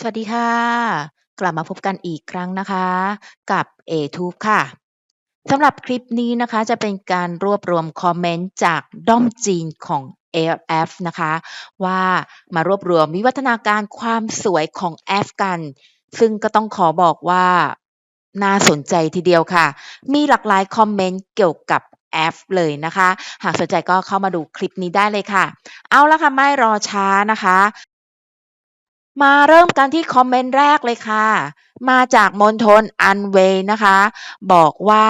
สวัสดีค่ะ กลับมาพบกันอีกครั้งนะคะ กับ A-Tube ค่ะสำหรับคลิปนี้นะคะจะเป็นการรวบรวมคอมเมนต์จากด้อมจีนของ AF นะคะ ว่ามารวบรวมวิวัฒนาการความสวยของ F กัน ซึ่งก็ต้องขอบอกว่าน่าสนใจทีเดียวค่ะ มีหลากหลายคอมเมนต์เกี่ยวกับ F เลยนะคะ หากสนใจก็เข้ามาดูคลิปนี้ได้เลยค่ะ เอาละค่ะไม่รอช้านะคะ มาเริ่มกันที่คอมเมนต์แรกเลยค่ะ มาจากมณฑลอันเวย์นะคะ บอกว่า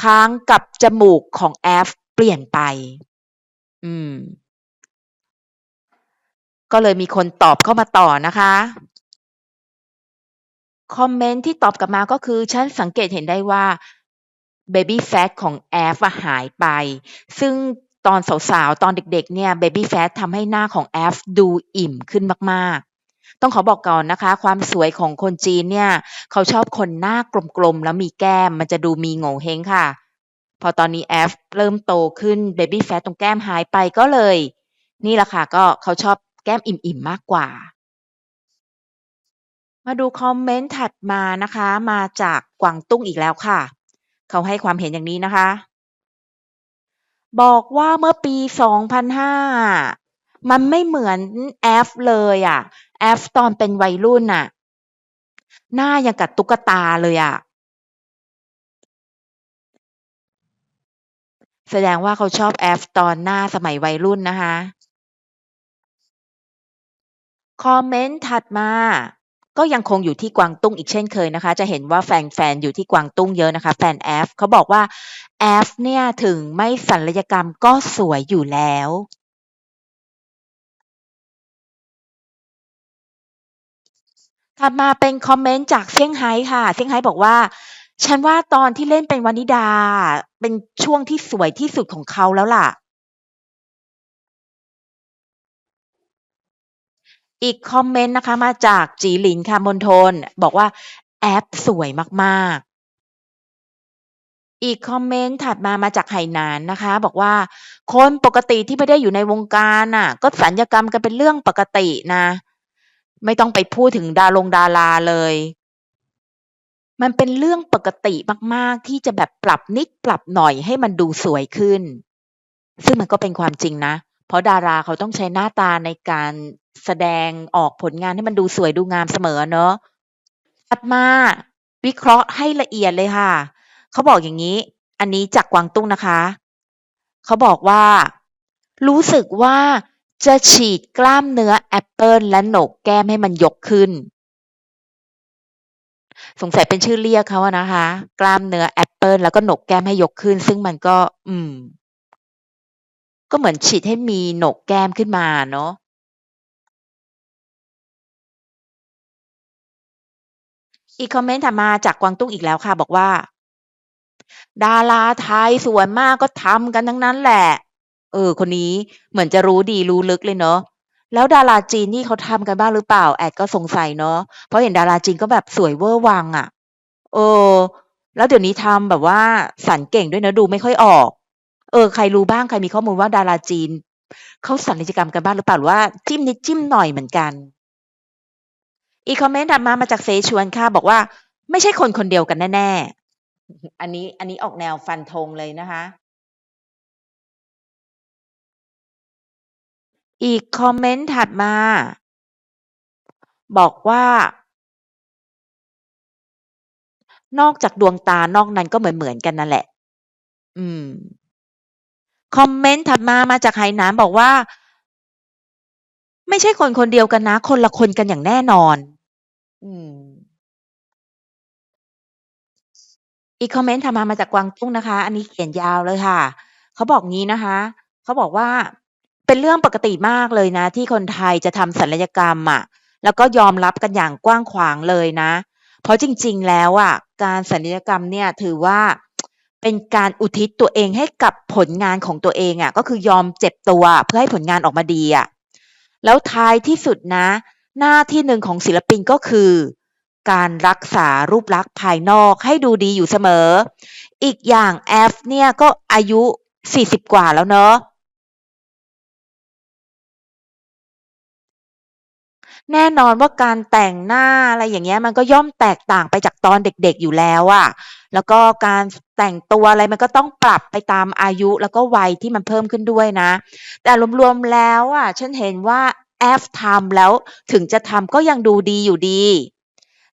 ค้างกับจมูกของ F เปลี่ยนไป อืม ก็เลยมีคนตอบเข้ามาต่อนะคะ คอมเมนต์ที่ตอบกลับมาก็คือ ฉันสังเกตเห็นได้ว่า Baby Fat ของ F อะหายไป ซึ่งตอนสาวๆ ตอนเด็กๆ เนี่ย Baby Fat ทำให้หน้าของ F ดูอิ่มขึ้นมาก ต้องขอบอกก่อนนะคะ ความสวยของคนจีนเนี่ยเขาชอบคนหน้ากลมๆแล้วมีแก้มมันจะดูมีโง่เห้งค่ะ พอตอนนี้ F เริ่มโตขึ้น Baby Fat ตรงแก้มหายไปก็เลย นี่แหละค่ะก็เขาชอบแก้มอิ่มๆมากกว่า มาดูคอมเมนต์ถัดมานะคะ มาจากกวางตุ้งอีกแล้วค่ะ เขาให้ความเห็นอย่างนี้นะคะ บอกว่าเมื่อปี 2005มันไม่เหมือน F เลยอะ F ตอนเป็นวัยรุ่นน่ะ หน้าย่างกับตุ๊กตาเลยอะแสดงว่าเขาชอบ F ตอนหน้าสมัยวัยรุ่นนะคะ คอมเมนต์ถัดมา ก็ยังคงอยู่ที่กวางตุ้งอีกเช่นเคยนะคะ จะเห็นว่าแฟนๆอยู่ที่กวางตุ้งเยอะนะคะ แฟน F เขาบอกว่า F เนี่ยถึงไม่ศัลยกรรมก็สวยอยู่แล้ว ถัดมาเป็นคอมเมนต์จากเซี่ยงไฮ้ค่ะ เซี่ยงไฮ้บอกว่า ฉันว่าตอนที่เล่นเป็นวานิดา เป็นช่วงที่สวยที่สุดของเขาแล้วล่ะ อีกคอมเมนต์นะคะมาจากจีหลินค่ะมณฑลบอกว่า F สวยมากๆ อีกคอมเมนต์ถัดมามาจากไหหนานนะคะ บอกว่า คนปกติที่ไม่ได้อยู่ในวงการน่ะ ก็ศัลยกรรมกันเป็นเรื่องปกตินะ ไม่ต้องไปพูดถึงดารงดาราเลย มันเป็นเรื่องปกติมาก ๆ ที่จะแบบปรับนิดปรับหน่อยให้มันดูสวยขึ้น ซึ่งมันก็เป็นความจริงนะ เพราะดาราเขาต้องใช้หน้าตาในการแสดงออกผลงานให้มันดูสวยดูงามเสมอเนาะถัดมาวิเคราะห์ให้ละเอียดเลยค่ะ เขาบอกอย่างงี้ อันนี้จากกวางตุ้งนะคะ เขาบอกว่า รู้สึกว่า จะฉีดกล้ามเนื้อแอปเปิลและโหนกแก้มให้มันยกขึ้น สงสัยเป็นชื่อเรียกเขาอะนะคะ กล้ามเนื้อแอปเปิลแล้วก็โหนกแก้มให้ยกขึ้น ซึ่งมันก็ อืม ก็เหมือนฉีดให้มีโหนกแก้มขึ้นมาเนาะอีกคอมเมนต์ถัดมาจากกวางตุ้งอีกแล้วค่ะ บอกว่า ดาราไทยส่วนมากก็ทำกันทั้งนั้นแหละ เออ คนนี้เหมือนจะรู้ดีรู้ลึกเลยเนาะ แล้วดาราจีนนี่เขาทำกันบ้างหรือเปล่า?แอดก็สงสัยเนาะ เพราะเห็นดาราจีนก็แบบสวยเวอร์วังอะ เออ แล้วเดี๋ยวนี้ทำแบบว่าสรรเก่งด้วยนะ ดูไม่ค่อยออก เออ ใครรู้บ้าง ใครมีข้อมูลว่าดาราจีน เขาศัลยกรรมกันบ้างหรือเปล่า?หรือว่าจิ้มนิดจิ้มหน่อยเหมือนกัน อีกคอมเมนต์ถัดมา มาจากเสฉวนค่ะ บอกว่า ไม่ใช่คนคนเดียวกันแน่ ๆ อันนี้ อันนี้ออกแนวฟันธงเลยนะคะ อีกคอมเมนต์ถัดมาบอกว่า นอกจากดวงตานอกนั้นก็เหมือนๆกันนั่นแหละ อืม คอมเมนต์ถัดมามาจากไหหนานบอกว่า ไม่ใช่คนคนเดียวกันนะ คนละคนกันอย่างแน่นอน อืม อีกคอมเมนต์ถัดมามาจากกวางตุ้งนะคะ อันนี้เขียนยาวเลยค่ะ เขาบอกงี้นะคะ เขาบอกว่า เป็นเรื่องปกติมากเลยนะ ที่คนไทยจะทำศัลยกรรมอะแล้วก็ยอมรับกันอย่างกว้างขวางเลยนะ เพราะจริง ๆ แล้วอะการศัลยกรรมเนี่ยถือว่าเป็นการอุทิศตัวเองให้กับผลงานของตัวเองอะก็คือยอมเจ็บตัวเพื่อให้ผลงานออกมาดีอะแล้วท้ายที่สุดนะ หน้าที่หนึ่งของศิลปินก็คือ การรักษารูปลักษณ์ภายนอกให้ดูดีอยู่เสมอ อีกอย่าง F เนี่ยก็อายุ 40 กว่าแล้วเนาะ แน่นอนว่าการแต่งหน้าอะไรอย่างเงี้ยมันก็ย่อมแตกต่างไปจากตอนเด็กๆอยู่แล้วอะแล้วก็การแต่งตัวอะไรมันก็ต้องปรับไปตามอายุแล้วก็วัยที่มันเพิ่มขึ้นด้วยนะ แต่รวมๆแล้วอะฉันเห็นว่าแอฟทำแล้วถึงจะทำก็ยังดูดีอยู่ดี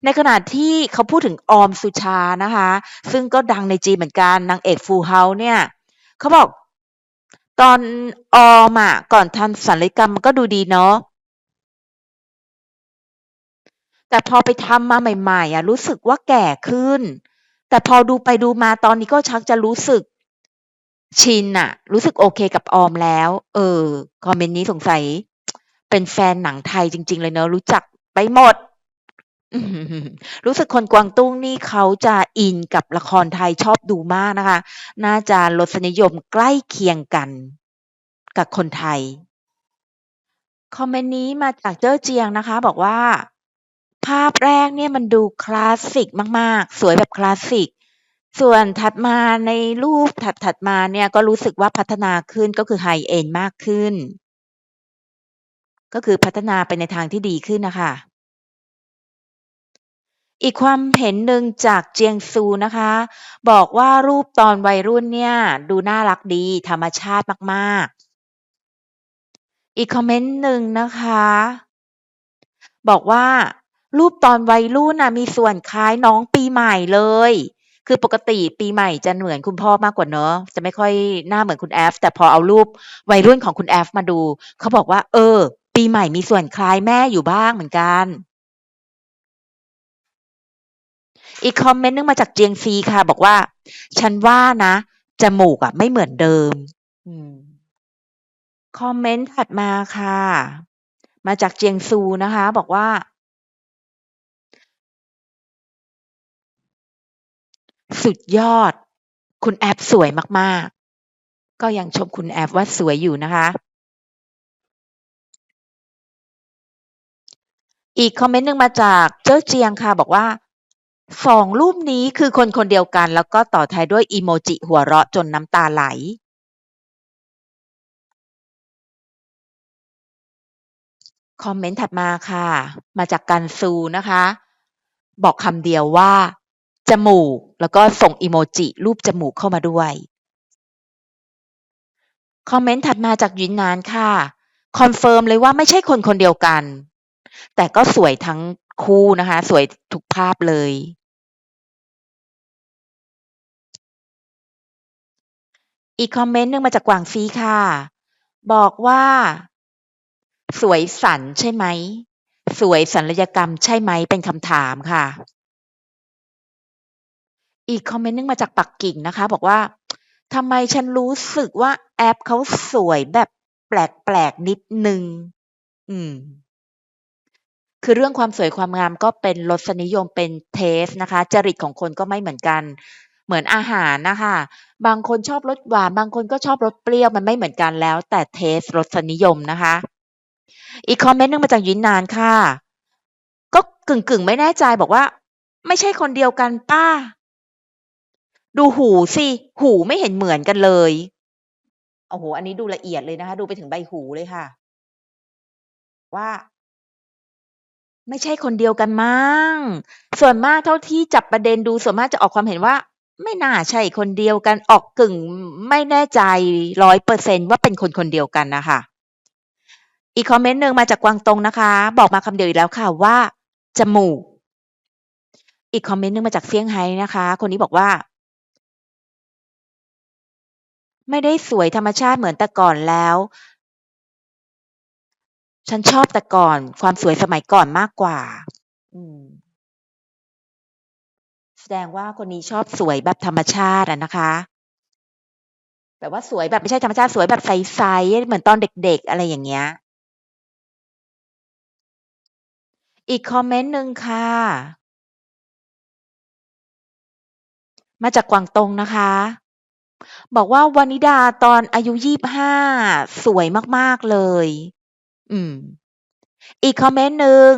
ในขณะที่เขาพูดถึงออมสุชานะคะ ซึ่งก็ดังในจีเหมือนกันนางเอก Full House เนี่ยเขาบอกตอนออมอะก่อนทำศัลยกรรมมันก็ดูดีเนาะ แต่พอไปทำมาใหม่ๆอะรู้สึกว่าแก่ขึ้น แต่พอดูไปดูมาตอนนี้ก็ชักจะรู้สึกชินน่ะรู้สึกโอเคกับออมแล้ว เออ คอมเมนต์นี้สงสัย เป็นแฟนหนังไทยจริง ๆ เลยเนาะรู้จักไปหมด รู้สึกคนกวางตุ้งนี่เขาจะอินกับละครไทยชอบดูมากนะคะ น่าจะรสนิยมใกล้เคียงกันกับคนไทย คอมเมนต์นี้มาจากเจ้อเจียงนะคะ บอกว่า ภาพแรกเนี่ยมันดูคลาสสิกมาก ๆ สวยแบบคลาสสิก ส่วนถัดมาในรูปถัดๆมาเนี่ยก็รู้สึกว่าพัฒนาขึ้นก็คือ High end มากขึ้น ก็คือพัฒนาไปในทางที่ดีขึ้นนะคะ อีกความเห็นหนึ่งจากเจียงซูนะคะ บอกว่ารูปตอนวัยรุ่นเนี่ย ดูน่ารักดีธรรมชาติมากๆ อีกคอมเมนต์หนึ่งนะคะบอกว่า รูปตอนวัยรุ่นน่ะมีส่วนคล้ายน้องปีใหม่เลย คือปกติปีใหม่จะเหมือนคุณพ่อมากกว่าเนาะจะไม่ค่อยหน้าเหมือนคุณแอฟ แต่พอเอารูปวัยรุ่นของคุณแอฟมาดู เขาบอกว่า เออ ปีใหม่มีส่วนคล้ายแม่อยู่บ้างเหมือนกัน อีกคอมเมนต์หนึ่งมาจากเจียงซีค่ะ บอกว่า ฉันว่านะ จมูกอะไม่เหมือนเดิม อืม คอมเมนต์ถัดมาค่ะ มาจากเจียงซูนะคะ บอกว่า สุดยอด คุณแอฟสวยมาก ๆ ก็ยังชมคุณแอฟว่าสวยอยู่นะคะ อีกคอมเมนต์หนึ่งมาจากเจ้อเจียงค่ะ บอกว่า2รูปนี้คือคนคนเดียวกัน แล้วก็ต่อท้ายด้วยอิโมจิหัวเราะจนน้ำตาไหลคอมเมนต์ถัดมาค่ะ มาจากกันซูนะคะ บอกคำเดียวว่า จมูก แล้วก็ส่งอิโมจิรูปจมูกเข้ามาด้วย คอมเมนต์ถัดมาจากยินนานค่ะ คอนเฟิร์มเลยว่าไม่ใช่คนคนเดียวกัน แต่ก็สวยทั้งคู่นะคะ สวยทุกภาพเลย อีกคอมเมนต์หนึ่งมาจากกวางซีค่ะ บอกว่า สวยสันใช่ไหม?สวยศัลยกรรมใช่ไหม?เป็นคำถามค่ะ อีกคอมเมนต์นึงมาจากปักกิ่งนะคะ บอกว่าทำไมฉันรู้สึกว่าแอปเขาสวยแบบแปลกๆนิดนึง อืม คือเรื่องความสวยความงามก็เป็นรสนิยมเป็นเทสต์นะคะ จริตของคนก็ไม่เหมือนกัน เหมือนอาหารนะคะ บางคนชอบรสหวาน บางคนก็ชอบรสเปรี้ยว มันไม่เหมือนกันแล้ว แต่เทสต์รสนิยมนะคะ อีกคอมเมนต์นึงมาจากยินนานค่ะ ก็กึ่งๆ ไม่แน่ใจบอกว่า ไม่ใช่คนเดียวกันปล่า? ดูหูสิ หูไม่เห็นเหมือนกันเลย โอ้โฮอันนี้ดูละเอียดเลยนะคะ ดูไปถึงใบหูเลยค่ะ ว่า ไม่ใช่คนเดียวกันมั้ง ส่วนมากเท่าที่จับประเด็นดูส่วนมากจะออกความเห็นว่า ไม่น่าใช่คนเดียวกันออกกึ่งไม่แน่ใจ100%ว่าเป็นคนคนเดียวกันนะคะอีกคอมเมนต์หนึ่งมาจากกวางตงนะคะ บอกมาคำเดียวอีกแล้วค่ะว่าจมูก อีกคอมเมนต์หนึ่งมาจากเซี่ยงไฮ้นะคะ คนนี้บอกว่า ไม่ได้สวยธรรมชาติเหมือนแต่ก่อนแล้ว ฉันชอบแต่ก่อนความสวยสมัยก่อนมากกว่า อืม แสดงว่าคนนี้ชอบสวยแบบธรรมชาติอะนะคะแต่ว่าสวยแบบไม่ใช่ธรรมชาติสวยแบบใสๆเหมือนตอนเด็ก ๆ อะไรอย่างเงี้ย อีกคอมเมนต์หนึ่งค่ะ มาจากกวางตงนะคะ บอกว่า วนิดาตอนอายุ 25 สวยมาก ๆ เลย อืม อีกคอมเมนต์หนึ่ง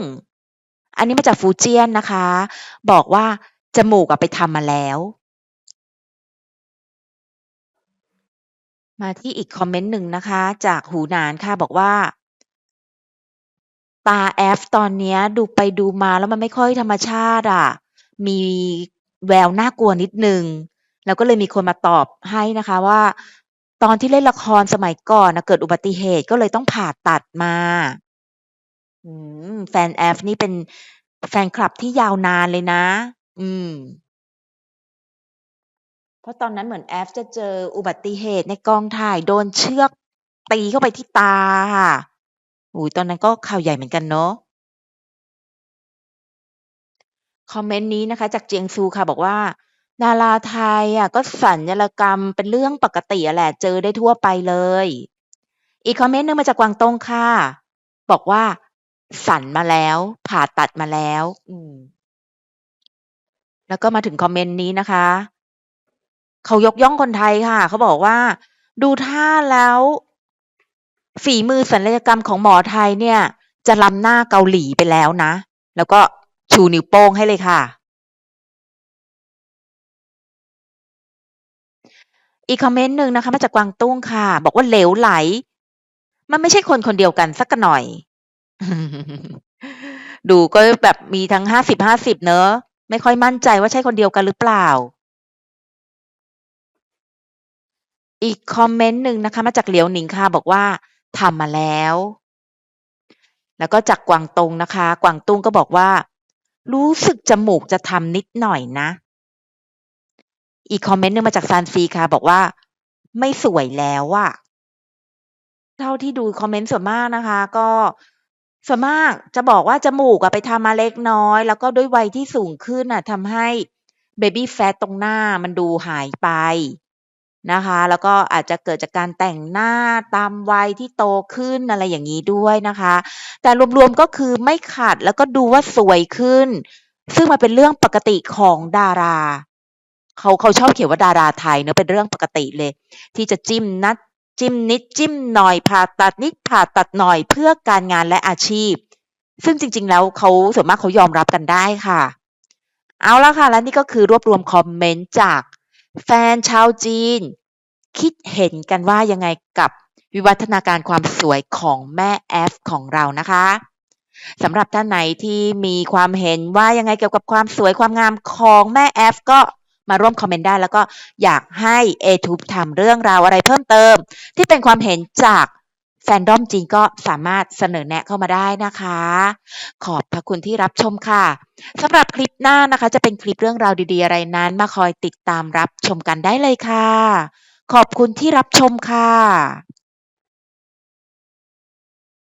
อันนี้มาจากฟูเจี้ยนนะคะ บอกว่า จมูกอะไปทำมาแล้ว มาที่อีกคอมเมนต์หนึ่งนะคะ จากหูหนานค่ะ บอกว่า ตาแอฟตอนเนี้ย ดูไปดูมาแล้วมันไม่ค่อยธรรมชาติอะ มีแววน่ากลัวนิดหนึ่ง แล้วก็เลยมีคนมาตอบให้นะคะว่า ตอนที่เล่นละครสมัยก่อนนะเกิดอุบัติเหตุก็เลยต้องผ่าตัดมาอืมแฟนแอฟนี่เป็นแฟนคลับที่ยาวนานเลยนะ อืม เพราะตอนนั้นเหมือนแอฟจะเจออุบัติเหตุในกองถ่ายโดนเชือกตีเข้าไปที่ตาค่ะโอ้โฮตอนนั้นก็ข่าวใหญ่เหมือนกันเนาะคอมเมนต์นี้นะคะ จากเจียงซูค่ะ บอกว่า ดาราไทยอะ ก็ศัลยกรรมเป็นเรื่องปกติอะแหละ เจอได้ทั่วไปเลย อีกคอมเมนต์หนึ่งมาจากกวางตุ้งค่ะ บอกว่าศัลมาแล้ว ผ่าตัดมาแล้ว อืม แล้วก็มาถึงคอมเมนต์นี้นะคะ เขายกย่องคนไทยค่ะ เขาบอกว่า ดูท่าแล้ว ฝีมือศัลยกรรมของหมอไทยเนี่ย จะล้ำหน้าเกาหลีไปแล้วนะ แล้วก็ชูนิ้วโป้งให้เลยค่ะ อีกคอมเมนต์หนึ่งนะคะมาจากกวางตุ้งค่ะ บอกว่าเหลวไหล มันไม่ใช่คนคนเดียวกันสักหน่อย ดูก็แบบมีทั้ง50-50เนาะไม่ค่อยมั่นใจว่าใช่คนเดียวกันหรือเปล่า อีกคอมเมนต์หนึ่งนะคะมาจากเหลียวหนิงค่ะบอกว่าทำมาแล้ว แล้วก็จากกวางตงนะคะ กวางตุ้งก็บอกว่า รู้สึกจมูกจะทำนิดหน่อยนะ อีกคอมเมนต์หนึ่งมาจากซานซีค่ะ บอกว่า ไม่สวยแล้วอะเท่าที่ดูคอมเมนต์ส่วนมากนะคะ ก็ส่วนมากจะบอกว่าจมูกอะไปทำมาเล็กน้อย แล้วก็ด้วยวัยที่สูงขึ้นน่ะทำให้ Baby Fat ตรงหน้ามันดูหายไปนะคะ แล้วก็อาจจะเกิดจากการแต่งหน้าตามวัยที่โตขึ้นอะไรอย่างงี้ด้วยนะคะ แต่รวมๆก็คือไม่ขัดแล้วก็ดูว่าสวยขึ้น ซึ่งมันเป็นเรื่องปกติของดารา เขาเขาชอบเขียนว่าดาราไทยเนาะเป็นเรื่องปกติเลย ที่จะจิ้มนัดจิ้มนิดจิ้มหน่อยผ่าตัดนิดผ่าตัดหน่อยเพื่อการงานและอาชีพ ซึ่งจริง ๆ แล้วเขาส่วนมากเขายอมรับกันได้ค่ะ เอาละค่ะ และนี่ก็คือรวบรวมคอมเมนต์จาก แฟนชาวจีน คิดเห็นกันว่ายังไงกับวิวัฒนาการความสวยของแม่แอฟของเรานะคะสำหรับท่านไหนที่มีความเห็นว่ายังไงเกี่ยวกับความสวยความงามของแม่แอฟก็ มาร่วมคอมเมนต์ได้ แล้วก็อยากให้เอทูบทำเรื่องราวอะไรเพิ่มเติม ที่เป็นความเห็นจากแฟนดอมจีนก็สามารถเสนอแนะเข้ามาได้นะคะ ขอบพระคุณที่รับชมค่ะสำหรับคลิปหน้านะคะ จะเป็นคลิปเรื่องราวดีๆ อะไรนั้น มาคอยติดตามรับชมกันได้เลยค่ะ ขอบคุณที่รับชมค่ะ